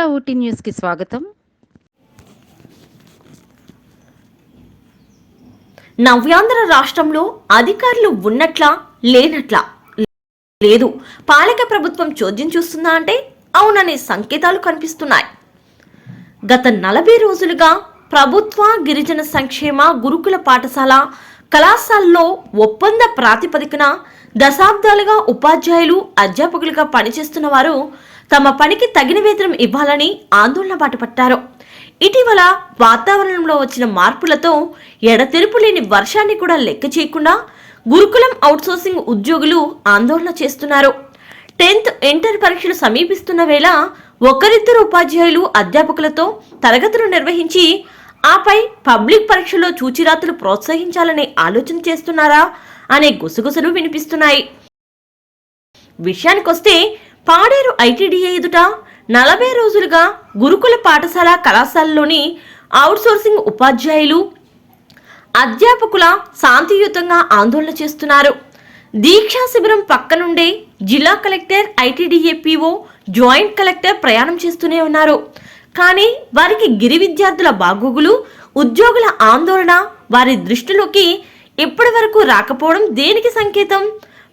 ఆంధ్ర ఊటీ న్యూస్కి స్వాగతం. నవ్యాంధ్ర రాష్ట్రంలో అధికారులు ఉన్నట్లా లేనట్లా. లేదు పాలక ప్రభుత్వం చోద్యం చూస్తుందా అంటే అవుననే సంకేతాలు కనిపిస్తున్నాయి. గత నలభై రోజులుగా ప్రభుత్వ గిరిజన సంక్షేమ గురుకుల పాఠశాల కళాశాలలో ఒప్పంద ప్రాతిపదికన దశాబ్దాలుగా ఉపాధ్యాయులు అధ్యాపకులుగా పనిచేస్తున్న వారు తమ పనికి తగిన వేతనం ఇవ్వాలని ఆందోళన బాటపట్టారు. ఇటీవల వాతావరణంలో వచ్చిన మార్పులతో ఎడతెరుపు లేని వర్షాన్ని కూడా లెక్క చేయకుండా గురుకులం అవుట్సోర్సింగ్ ఉద్యోగులు ఆందోళన చేస్తున్నారు. టెన్త్ ఇంటర్ పరీక్షలు సమీపిస్తున్న వేళ ఒకరిద్దరు ఉపాధ్యాయులు అధ్యాపకులతో తరగతులు నిర్వహించి ఆపై పబ్లిక్ పరీక్షలో చూచిరాతులు ప్రోత్సహించాలనే ఆలోచన చేస్తున్నారా అనే గుసగుసలు వినిపిస్తున్నాయి. విషయానికొస్తే పాడేరు ఐటీడీఏ ఎదుట నలభై రోజులుగా గురుకుల పాఠశాల కళాశాలలోని అవుట్సోర్సింగ్ ఉపాధ్యాయులు అధ్యాపకుల శాంతియుతంగా ఆందోళన చేస్తున్నారు. దీక్షా శిబిరం పక్కనుండే జిల్లా collector ITDA PO joint collector ప్రయాణం చేస్తూనే ఉన్నారు. కానీ వారికి గిరి విద్యార్థుల బాగోగులు ఉద్యోగుల ఆందోళన వారి దృష్టిలోకి ఇప్పటి వరకు రాకపోవడం దేనికి సంకేతం?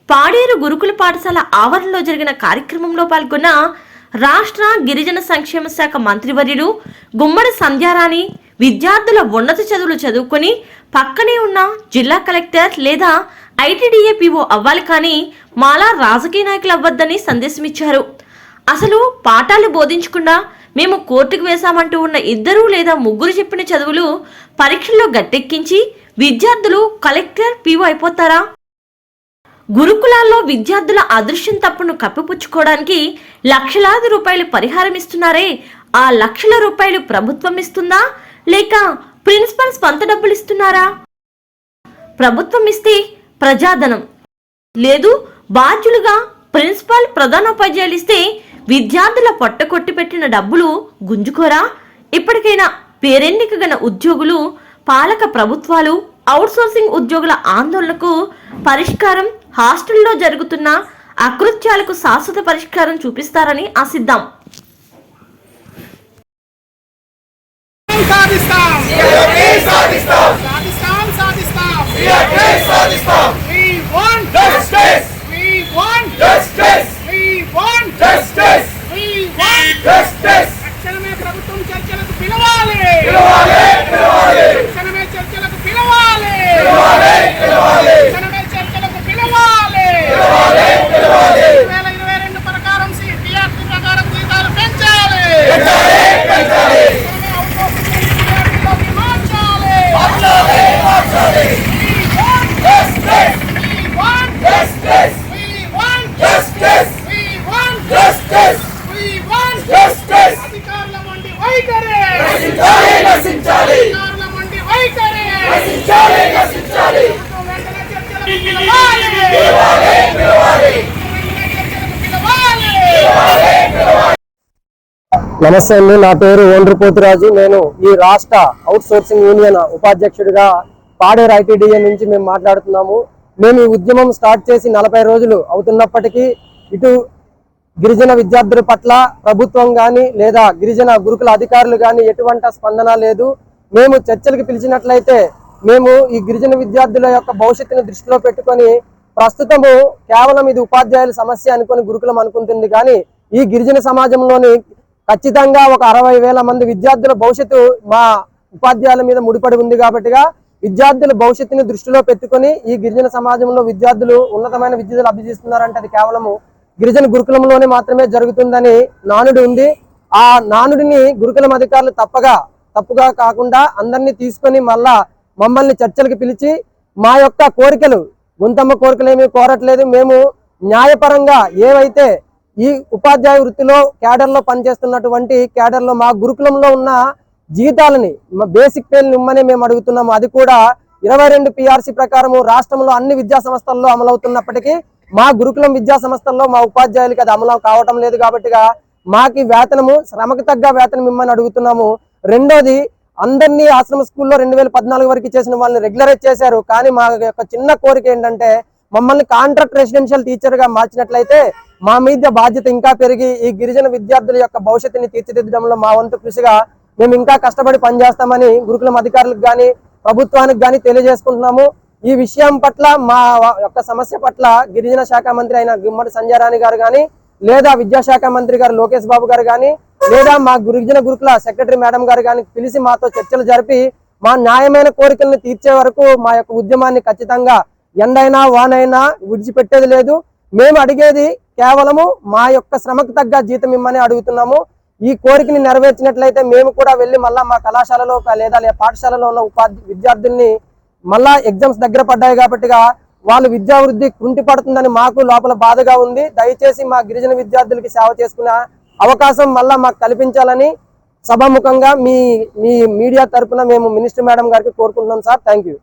పాడేరు గురుకుల పాఠశాల ఆవరణలో జరిగిన కార్యక్రమంలో పాల్గొన్న రాష్ట్ర గిరిజన సంక్షేమ శాఖ మంత్రివర్యులు గుమ్మడి సంధ్యారాణి విద్యార్థుల ఉన్నత చదువులు చదువుకొని పక్కనే ఉన్న జిల్లా కలెక్టర్ లేదా ఐటీడీఏపీఓ అవ్వాలి కానీ మాలా రాజకీయ నాయకులు అవ్వద్దని సందేశం ఇచ్చారు అసలు పాఠాలు బోధించకుండా మేము కోర్టుకు వేశామంటూ ఉన్న ఇద్దరు లేదా ముగ్గురు చెప్పిన చదువులు పరీక్షల్లో గట్టెక్కించి విద్యార్థులు కలెక్టర్ పీఓ అయిపోతారా? గురుకులాల్లో విద్యార్థుల అదృశ్యం తప్పును కప్పిపుచ్చుకోవడానికి లక్షలాది రూపాయలు పరిహారం ఇస్తున్నారే? ఆ లక్షల రూపాయలు ప్రభుత్వం ఇస్తుందా? లేక ప్రిన్సిపల్ స్వంత డబ్బులు ఇస్తున్నారా? ప్రభుత్వం ఇస్తే ప్రజాధనం. లేదు బాధ్యులుగా ప్రిన్సిపాల్ ప్రధానోపాధ్యాయులు ఇస్తే విద్యార్థుల పొట్ట కొట్టి పెట్టిన డబ్బులు గుంజుకోరా? ఇప్పటికైనా పేరెన్నిక గల ఉద్యోగులు పాలక ప్రభుత్వాలు అవుట్సోర్సింగ్ ఉద్యోగుల ఆందోళనకు పరిష్కారం హాస్టల్లో జరుగుతున్న అకృత్యాలకు శాశ్వత పరిష్కారం చూపిస్తారని ఆశిద్దాం. సాధిస్తాం. సాధిస్తాం. సాధిస్తాం సాధిస్తాం. నమస్తే అండి నా పేరు ఓండ్రపోతురాజు నేను ఈ రాష్ట్ర అవుట్ సోర్సింగ్ యూనియన్ ఉపాధ్యక్షుడిగా పాడేరు ఐటీడీఏ నుంచి మేము మాట్లాడుతున్నాము. మేము ఈ ఉద్యమం స్టార్ట్ చేసి నలభై రోజులు అవుతున్నప్పటికీ ఇటు గిరిజన విద్యార్థుల పట్ల ప్రభుత్వం కానీ లేదా గిరిజన గురుకుల అధికారులు కానీ ఎటువంటి స్పందన లేదు. మేము చర్చలకు పిలిచినట్లయితే మేము ఈ గిరిజన విద్యార్థుల యొక్క భవిష్యత్తును దృష్టిలో పెట్టుకొని ప్రస్తుతము కేవలం ఇది ఉపాధ్యాయుల సమస్య అనుకుని గురుకులం అనుకుంటుంది కానీ ఈ గిరిజన సమాజంలోని ఖచ్చితంగా ఒక అరవై వేల మంది విద్యార్థుల భవిష్యత్తు మా ఉపాధ్యాయుల మీద ముడిపడి ఉంది కాబట్టిగా విద్యార్థుల భవిష్యత్తుని దృష్టిలో పెట్టుకొని ఈ గిరిజన సమాజంలో విద్యార్థులు ఉన్నతమైన విద్యలు అభ్యసిస్తున్నారంటే అది కేవలము గిరిజన గురుకులంలోనే మాత్రమే జరుగుతుందని నానుడు ఉంది. ఆ నానుడిని గురుకులం అధికారులు తప్పగా తప్పుగా కాకుండా అందరినీ తీసుకొని మళ్ళా మమ్మల్ని చర్చలకు పిలిచి మా యొక్క కోరికలు గుంతమ్మ కోరికలు ఏమీ కోరట్లేదు. మేము న్యాయపరంగా ఏవైతే ఈ ఉపాధ్యాయ వృత్తిలో క్యాడర్లో పనిచేస్తున్నటువంటి క్యాడర్లో మా గురుకులంలో ఉన్న జీతాలని బేసిక్ పేలు ఇమ్మని మేము అడుగుతున్నాము. అది కూడా ఇరవై రెండు పిఆర్సీ ప్రకారము రాష్ట్రంలో అన్ని విద్యా సంస్థల్లో అమలవుతున్నప్పటికీ మా గురుకులం విద్యా సంస్థల్లో మా ఉపాధ్యాయులకి అది అమలు కావటం లేదు కాబట్టిగా మాకి వేతనము శ్రమకు తగ్గ వేతనం ఇమ్మని అడుగుతున్నాము. రెండోది అందరినీ ఆశ్రమ స్కూల్లో రెండు వేల పద్నాలుగు వరకు చేసిన వాళ్ళని రెగ్యులరైజ్ చేశారు. కానీ మా యొక్క చిన్న కోరిక ఏంటంటే మమ్మల్ని కాంట్రాక్ట్ రెసిడెన్షియల్ టీచర్గా మార్చినట్లయితే మా మీద బాధ్యత ఇంకా పెరిగి ఈ గిరిజన విద్యార్థుల యొక్క భవిష్యత్తుని తీర్చిదిద్దడంలో మా వంతు కృషిగా మేము ఇంకా కష్టపడి పనిచేస్తామని గురుకులం అధికారులకు కానీ ప్రభుత్వానికి కానీ తెలియజేసుకుంటున్నాము. ఈ విషయం పట్ల మా యొక్క సమస్య పట్ల గిరిజన శాఖ మంత్రి అయిన గుమ్మడి సంజయరాణి గారు కానీ లేదా విద్యాశాఖ మంత్రి గారు లోకేష్ బాబు గారు కానీ లేదా మా గిరిజన గురుకుల సెక్రటరీ మేడం గారు కానీ పిలిచి మాతో చర్చలు జరిపి మా న్యాయమైన కోరికలను తీర్చే వరకు మా యొక్క ఉద్యమాన్ని ఖచ్చితంగా ఎండైనా వానైనా విడిచిపెట్టేది లేదు. మేము అడిగేది కేవలము మా యొక్క శ్రమకు తగ్గ జీతం ఇమ్మని అడుగుతున్నాము. ఈ కోరికని నెరవేర్చినట్లయితే మేము కూడా వెళ్ళి మళ్ళా మా కళాశాలలో లేదా పాఠశాలలో ఉన్న ఉపాధి విద్యార్థుల్ని మళ్ళా ఎగ్జామ్స్ దగ్గర పడ్డాయి కాబట్టిగా వాళ్ళు విద్యావృద్ధి కుంటి పడుతుందని మాకు లోపల బాధగా ఉంది. దయచేసి మా గిరిజన విద్యార్థులకి సేవ చేసుకునే అవకాశం మళ్ళా మాకు కల్పించాలని సభాముఖంగా మీ మీ మీడియా తరపున మేము మినిస్టర్ మేడం గారికి కోరుకుంటున్నాం సార్. Thank you.